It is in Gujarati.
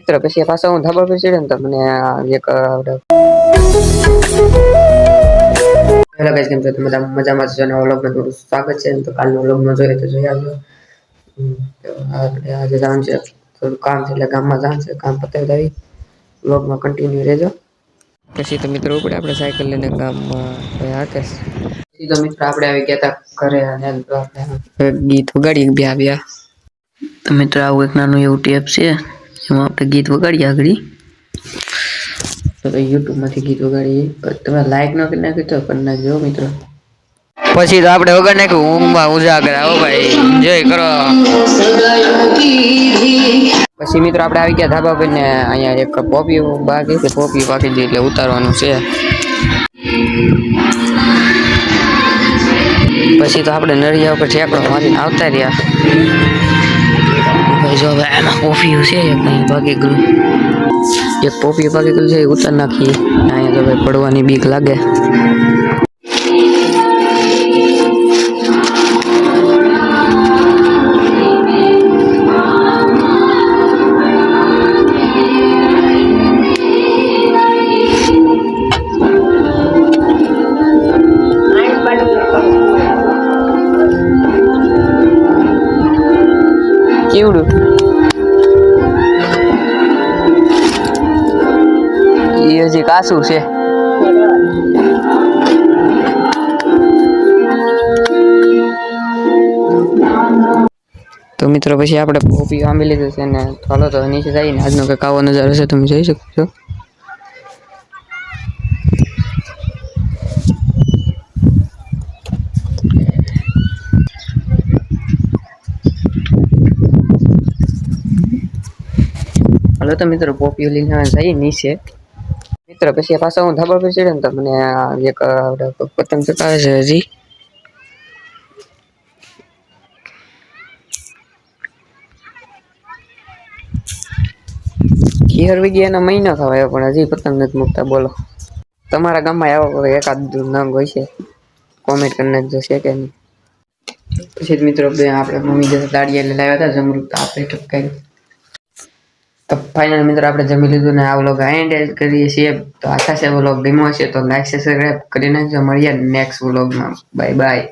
મિત્ર પછી પાછા હું ધાબા પર ચડ્યો ને તો મને એક હેલો ગાઈસ કેમ છો? તમે બધા મજામાં છો? અને વ્લોગમાં થોડું સ્વાગત છે. તો કાલનો વ્લોગમાં જોઈએ તો જોઈ આવ્યો આપણે આજે જવાનું છે થોડું કામ છે એટલે ગામમાં જવાનું છે કામ પતાવી આવી વ્લોગમાં કન્ટિન્યુ રહેજો. પછી તો મિત્રો ઉપડે આપણે સાયકલ લઈને ગામમાં. ગયા કે પછી તો મિત્રો આપણે આવી ગયા હતા ઘરે અને ગીત વગાડી બે આવ્યા. તો મિત્રો આવું એક નાનું એવું ટેપ છે. એમાં આપણે ગીત વગાડીએ આગળ. તો યુટ્યુબમાંથી ગીત વગાડીએ. તમે લાઈક ન કરી નાખ્યું તો કરી નાખજો મિત્રો. પછી તો આપણે વગર નાખ્યું. ઊંઘમાં ઉજાગર. આવો ભાઈ. એન્જોય કરો. પછી મિત્રો આપણે આવી ગયા ધાબા પર ને અહીંયા એક પોપી બાકી છે. પોપી પાકી ગઈ એટલે ઉતારવાનું છે. પછી તો આપણે નળિયા ઉપર ઠેકડો મારીને આવતા રહ્યા. જો હવે એમાં પોપિયું છે અહીં ભાગી ગયું. એક પોપિયું ભાગી ગયું છે એ ઉતાર નાખીએ. અહીંયા તો પડવાની બીક લાગે. કેવડું? કાસું છે. તો મિત્રો પછી આપણે પોપી આંબી લીધું છે ને ચાલો તો નીચે જઈને આજનો કંઈક આવો નજારો છે, તમે જોઈ શકો છો. હાલો તો મિત્રો, પોપીઓ લઈને જઈએ નીચે. મિત્ર પછી પાછા હું ધાબા પર ચડ્યો ને તો મને એક પતંગ ચકાવે છે હજી. ખીહર વિજ્ઞાનના મહિના થવાય પણ હજી પતંગ નથી મૂકતા, બોલો. તમારા ગામમાં આવો એકાદ નંગ હોય છે? કોમેન્ટ કરી નાખજો છે કે નહીં. પછી મિત્રો આપણે મમ્મી જતા દાડિયા લાવ્યા હતા જમરૂક આપણે ટપકાઈ તો ફાઇનલ મિત્રો આપણે જમી લીધું ને આ વ્લોગ એન્ડ કરીએ છીએ. તો આશા છે વ્લોગ ગમ્યો હશે તો લાઈક સબસ્ક્રાઈબ કરી નાખજો. મળીએ નેક્સ્ટ વ્લોગમાં બાય બાય